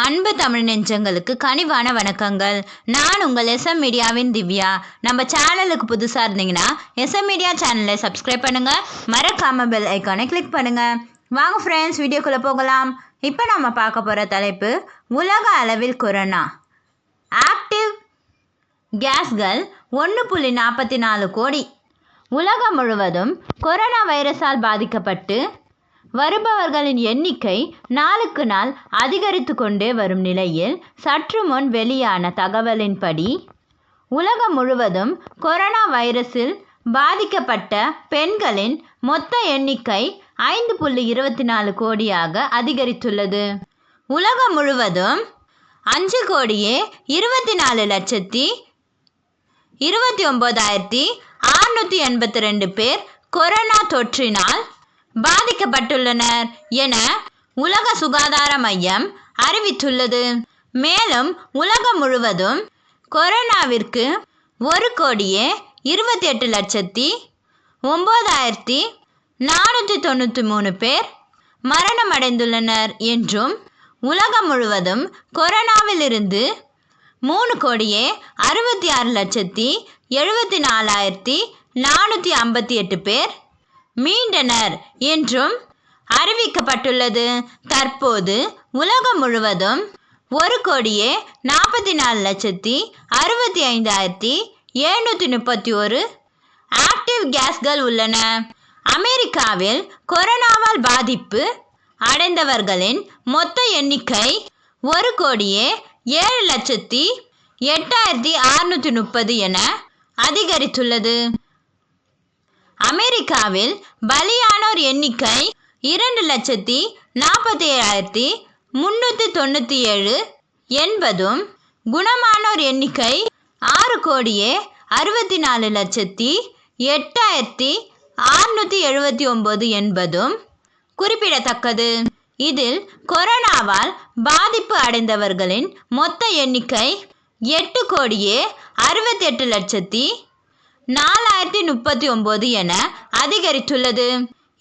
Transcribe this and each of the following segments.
அன்பு தமிழ் நெஞ்சங்களுக்கு கனிவான வணக்கங்கள். நான் உங்கள் எஸ்எம் மீடியாவின் திவ்யா. நம்ம சேனலுக்கு புதுசாக இருந்தீங்கன்னா எஸ்எம் மீடியா சேனலை சப்ஸ்கிரைப் பண்ணுங்கள் மறக்காம பெல் ஐக்கானை கிளிக் பண்ணுங்கள் வாங்க ஃப்ரெண்ட்ஸ் வீடியோக்குள்ளே போகலாம். இப்போ நம்ம பார்க்க போகிற தலைப்பு உலக அளவில் கொரோனா ஆக்டிவ் கேஸ்கள் ஒன்று புள்ளி நாற்பத்தி நாலு கோடி. உலகம் முழுவதும் கொரோனா வைரஸால் பாதிக்கப்பட்டு வருபவர்களின் எண்ணிக்கை நாளுக்கு நாள் அதிகரித்து கொண்டே வரும் நிலையில் சற்று முன் வெளியான தகவலின்படி உலகம் முழுவதும் கொரோனா வைரஸில் பாதிக்கப்பட்ட பெண்களின் மொத்த எண்ணிக்கை ஐந்து புள்ளி இருபத்தி நாலு கோடியாக அதிகரித்துள்ளது. உலகம் முழுவதும் அஞ்சு கோடியே இருபத்தி நாலு லட்சத்தி இருபத்தி ஒன்பதாயிரத்தி அறுநூற்றி எண்பத்தி ரெண்டு பேர் கொரோனா தொற்றினால் பாதிக்கப்பட்டுள்ளனர் என உலக சுகாதார மையம் அறிவித்துள்ளது. மேலும் உலகம் முழுவதும் கொரோனாவிற்கு ஒரு கோடியே இருபத்தி எட்டு லட்சத்தி ஒம்பதாயிரத்தி நானூற்றி தொண்ணூற்றி மூணு பேர் மரணமடைந்துள்ளனர் என்றும் உலகம் முழுவதும் கொரோனாவிலிருந்து மூணு கோடியே அறுபத்தி ஆறு லட்சத்தி எழுபத்தி நாலாயிரத்தி நானூற்றி ஐம்பத்தி எட்டு பேர் மீண்டனர் என்றும் அறிவிக்கப்பட்டுள்ளது. தற்போது உலகம் முழுவதும் ஒரு கோடியே நாற்பத்தி நாலு லட்சத்தி அறுபத்தி ஐந்தாயிரத்தி எழுநூற்றி முப்பத்தி ஒரு ஆக்டிவ் கேஸ்கள் உள்ளன. அமெரிக்காவில் கொரோனாவால் பாதிப்பு அடைந்தவர்களின் மொத்த எண்ணிக்கை ஒரு கோடியே ஏழு லட்சத்தி எட்டாயிரத்தி அறுநூற்றி முப்பது என அதிகரித்துள்ளது. அமெரிக்காவில் பலியானோர் எண்ணிக்கை இரண்டு லட்சத்தி நாற்பத்தி ஏழாயிரத்தி முன்னூற்றி தொண்ணூற்றி ஏழு என்பதும் குணமானோர் எண்ணிக்கை ஆறு கோடியே அறுபத்தி நாலு லட்சத்தி எட்டாயிரத்தி அறுநூற்றி எழுபத்தி ஒம்பது என்பதும் குறிப்பிடத்தக்கது. இதில் கொரோனாவால் பாதிப்பு அடைந்தவர்களின் மொத்த எண்ணிக்கை எட்டு கோடியே அறுபத்தெட்டு லட்சத்தி நாலாயிரத்தி முப்பத்தி ஒன்பது என அதிகரித்துள்ளது.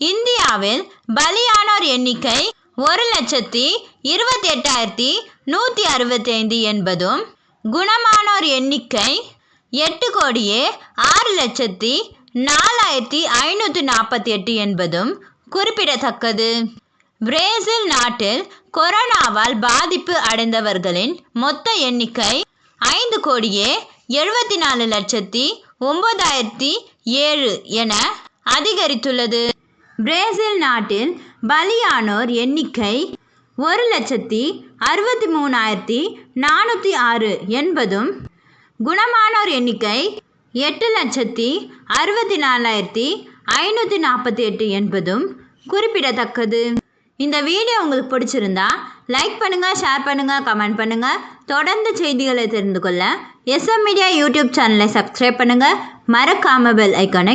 இந்தியாவில் பலியானோர் எண்ணிக்கை ஒரு லட்சத்தி இருபத்தி எட்டாயிரத்தி நூற்றி அறுபத்தி ஐந்து என்பதும் குணமானோர் எண்ணிக்கை எட்டு கோடியே ஆறு லட்சத்தி நாலாயிரத்தி ஐநூற்றி நாற்பத்தி எட்டு என்பதும் குறிப்பிடத்தக்கது. பிரேசில் நாட்டில் கொரோனாவால் பாதிப்பு அடைந்தவர்களின் மொத்த எண்ணிக்கை ஐந்து கோடியே எழுபத்தி நாலு லட்சத்தி ஒம்பதாயிரத்தி ஏழு என அதிகரித்துள்ளது. பிரேசில் நாட்டில் பலியானோர் எண்ணிக்கை ஒரு லட்சத்தி அறுபத்தி மூணாயிரத்தி நானூற்றி ஆறு என்பதும் குணமானோர் எண்ணிக்கை எட்டு லட்சத்தி அறுபத்தி நாலாயிரத்தி ஐநூற்றி நாற்பத்தி எட்டு என்பதும் குறிப்பிடத்தக்கது. இந்த வீடியோ உங்களுக்கு பிடிச்சிருந்தா லைக் பண்ணுங்கள் ஷேர் பண்ணுங்கள் கமெண்ட் பண்ணுங்கள் தொடர்ந்து செய்திகளை தெரிந்து கொள்ள எஸ்எம் மீடியா யூடியூப் சேனலை சப்ஸ்கிரைப் பண்ணுங்கள் மறக்காமல் பெல் ஐக்கானை